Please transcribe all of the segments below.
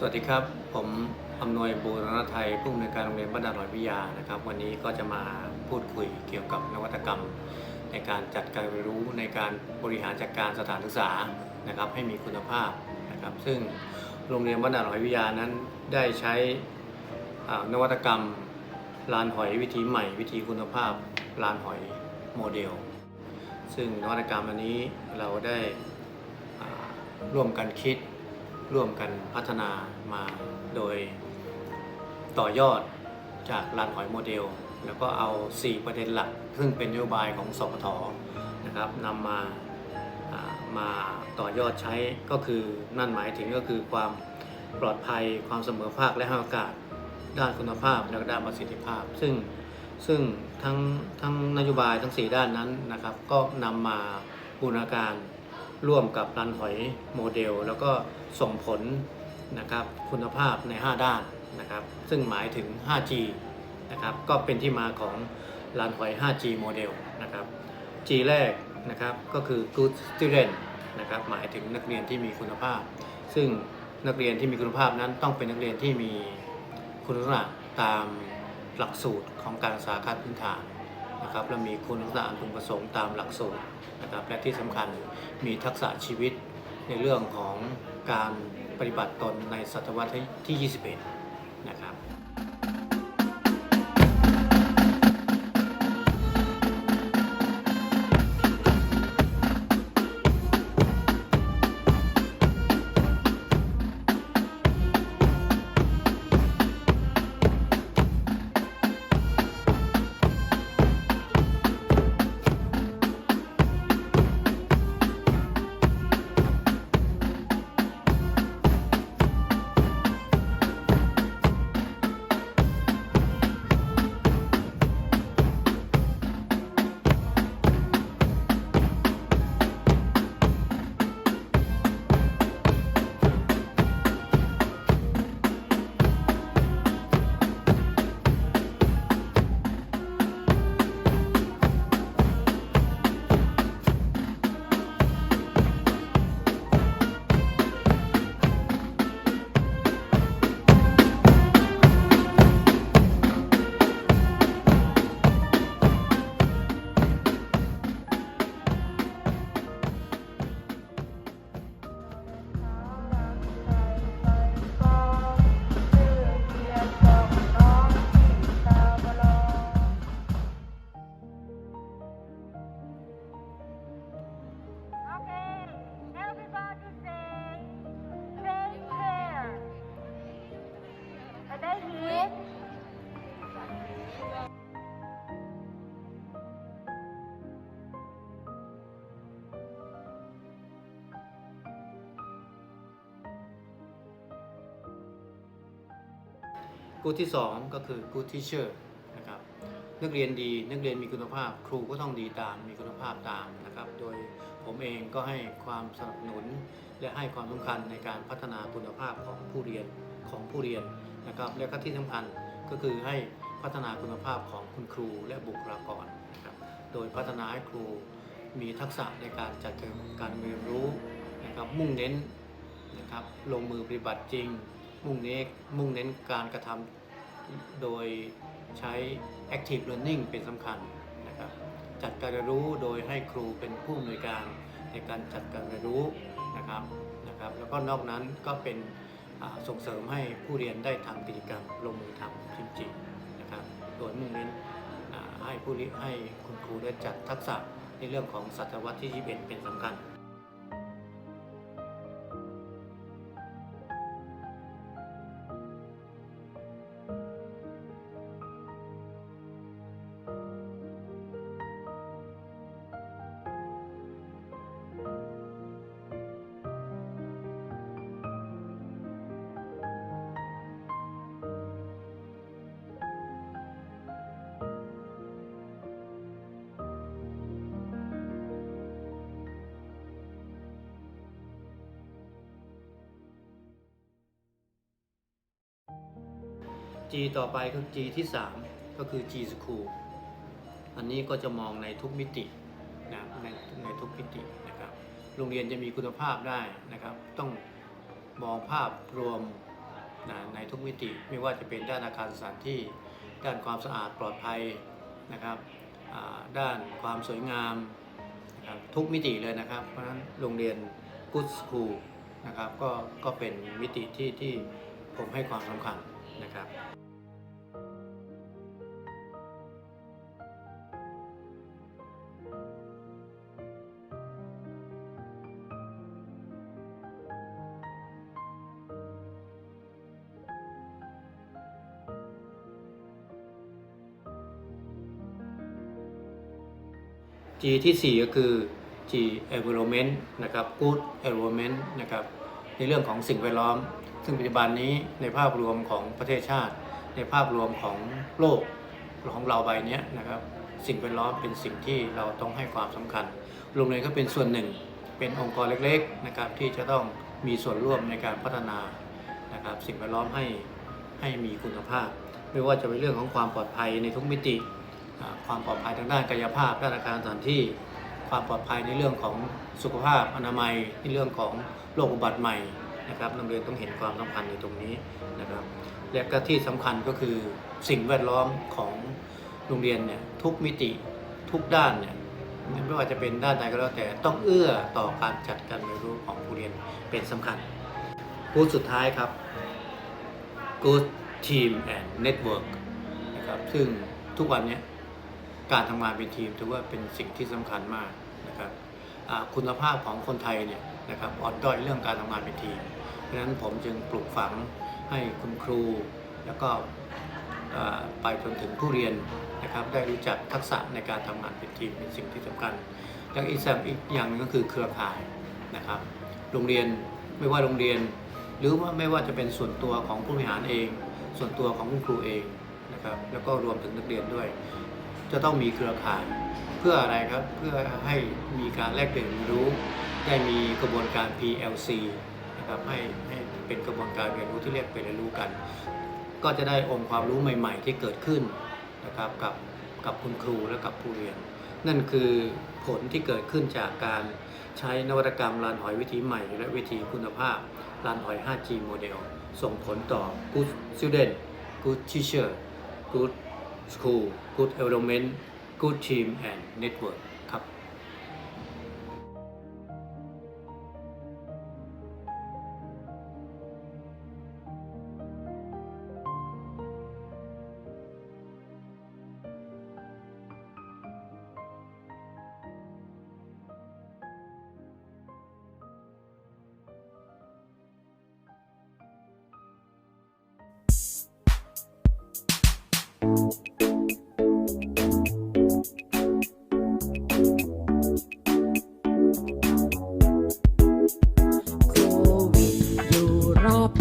สวัสดีครับ ผมอำนวยบูรณไทยผู้อำนวยการโรงเรียนบ้านดาลอยวิทยานะครับ วันนี้ก็จะมาพูดคุยเกี่ยวกับนวัตกรรม ในการจัดการเรียนรู้ในการบริหารจัดการสถานศึกษานะครับ ให้มีคุณภาพนะครับ ซึ่งโรงเรียนบ้านดาลอยวิทยานั้นได้ใช้นวัตกรรมลานหอยวิธีใหม่ วิธีคุณภาพลานหอยโมเดล ซึ่งนวัตกรรมอันนี้เราได้ร่วมกันคิด ร่วมกันพัฒนามาโดยต่อยอดจากลานหอยโมเดล แล้วก็เอา 4 ประเด็นหลัก ซึ่งเป็นนโยบายของสปทนะครับนำมามาต่อยอดใช้ก็คือนั่นหมายถึงก็คือความปลอดภัยความเสมอภาคและให้โอกาสด้านคุณภาพและด้านประสิทธิภาพ ซึ่งซึ่งทั้งทั้งนโยบายทั้ง 4 ด้านนั้นนะครับ ก็นำมาบูรณาการ ร่วมกับรันหอยโมเดล แล้วก็ส่งผลนะครับคุณภาพใน 5 ด้านนะครับ ซึ่งหมายถึง 5G นะครับก็เป็นที่มาของรันหอย 5G โมเดลนะครับ G แรกนะครับก็คือ good student นะครับหมายถึงนักเรียนที่มีคุณภาพ ซึ่งนักเรียนที่มีคุณภาพนั้นต้องเป็นนักเรียนที่มีคุณลักษณะตามหลักสูตรของการศึกษาขั้นพื้นฐาน นะครับและมีคุณลักษณะอันพึงประสงค์ตามหลักสูตรนะครับและที่สำคัญมีทักษะชีวิตในเรื่องของการปฏิบัติตนในศตวรรษที่ 21 นะครับ กูที่ 2 ก็คือ good teacher นะครับนักเรียนดีนักเรียนมีคุณภาพ ครูก็ต้องดีตามมีคุณภาพตามนะครับ โดยผมเองก็ให้ความสนับสนุน และให้ความสำคัญในการพัฒนาคุณภาพของผู้เรียนของผู้เรียนนะครับและก็ที่สำคัญก็คือให้พัฒนาคุณภาพของคุณครูและบุคลากรนะครับโดยพัฒนาให้ครูมีทักษะในการจัดเการเรียนรู้นะครับมุ่งเน้นนะครับลงมือปฏิบัติจริง มุ่งเน้นมุ่งเน้นการกระทำ โดยใช้ active learning เป็นสำคัญนะครับจัดการเรียนรู้โดยให้ครูเป็นผู้อำนวยการในการจัดการเรียนรู้นะครับนะครับ แล้วก็นอกนั้นก็เป็นส่งเสริมให้ผู้เรียนได้ทำกิจกรรมลงมือทำจริงๆนะครับโดยมุ่งเน้นให้ผู้รียนให้คุณครูได้จัดทักษะในเรื่องของศตวรรษที่ 21 เป็นสำคัญ G ต่อไปคือ G ที่ 3 ก็คือ G School อันนี้ก็จะมองในทุกมิตินะในในทุกมิตินะครับ โรงเรียนจะมีคุณภาพได้นะครับ ต้องมองภาพรวมนะในทุกมิติ ไม่ว่าจะเป็นด้านอาคารสถานที่ ด้านความสะอาดปลอดภัยนะครับ ด้านความสวยงามนะครับทุกมิติเลยนะครับ เพราะฉะนั้นโรงเรียน Good School นะครับก็ก็เป็นมิติที่ที่ผมให้ความสำคัญ นะครับ G ที่ 4 ก็คือ G environment นะครับ good environment นะครับ ในเรื่องของสิ่งแวดล้อม ซึ่งปัจจุบันนี้ในภาพรวมของประเทศชาติ ในภาพรวมของโลกของเราใบนี้นะครับสิ่งแวดล้อมเป็นสิ่งที่เราต้องให้ความสำคัญโรงเรียนก็เป็นส่วนหนึ่ง เป็นองค์กรเล็กๆนะครับที่จะต้องมีส่วนร่วมในการพัฒนานะครับสิ่งแวดล้อมให้ให้มีคุณภาพ ไม่ว่าจะเป็นเรื่องของความปลอดภัยในทุกมิติ ความปลอดภัยทางด้านกายภาพด้านอาคารสถานที่ ความปลอดภัยในเรื่องของสุขภาพอนามัยในเรื่องของโรคอุบัติใหม่ นะครับโรงเรียนต้องเห็นความสำคัญในตรงนี้นะครับ และก็ที่สำคัญก็คือสิ่งแวดล้อมของโรงเรียนเนี่ยทุกมิติทุกด้านเนี่ยไม่ว่าจะเป็นด้านใดก็แล้วแต่ต้องเอื้อต่อการจัดการเรียนรู้ของผู้เรียนเป็นสำคัญพูดสุดท้ายครับ good team and network นะครับซึ่งทุกวันนี้การทำงานเป็นทีมถือว่าเป็นสิ่งที่สำคัญมากนะครับคุณภาพของคนไทยเนี่ย นะครับอ่อนด้อยเรื่องการทำงานเป็นทีม เพราะฉะนั้นผมจึงปลูกฝังให้คุณครู แล้วก็ไปจนถึงผู้เรียนนะครับได้รู้จักทักษะในการทำงานเป็นทีมเป็นสิ่งที่สำคัญแล้วอีกอีกอย่างหนึงก็คือเครือข่ายนะครับ โรงเรียนไม่ว่าโรงเรียน หรือว่าไม่ว่าจะเป็นส่วนตัวของผู้บริหารเอง ส่วนตัวของคุณครูเองนะครับแล้วก็รวมถึงนักเรียนด้วย จะต้องมีเครือข่ายเพื่ออะไรครับเพื่อให้มีการแลกเปลี่ยนเรียนรู้ ได้มีกระบวนการ PLC นะครับให้ให้เป็นกระบวนการเรียนรู้ที่เรียกเปลี่ยนเรียนรู้กัน ก็จะได้องค์ความรู้ใหม่ ๆ ที่เกิดขึ้นนะครับกับกับคุณครูและกับผู้เรียน นั่นคือผลที่เกิดขึ้นจากการใช้นวัตกรรมลานหอยวิธีใหม่ และวิธีคุณภาพลานหอย 5G โมเดล ส่งผลต่อ good student good teacher good school good environment good team and network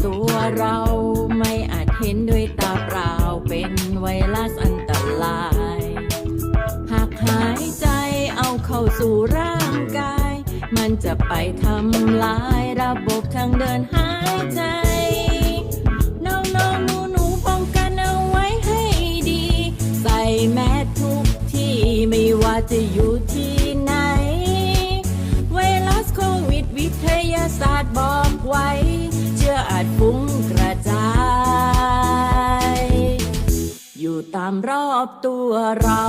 ตัวเราไม่อาจเห็นด้วยตาเปล่าเป็นไวรัสอันตราย หากหายใจเอาเข้าสู่ร่างกาย มันจะไปทำลายระบบ ฟุ้งกระจาย อยู่ตามรอบตัวเรา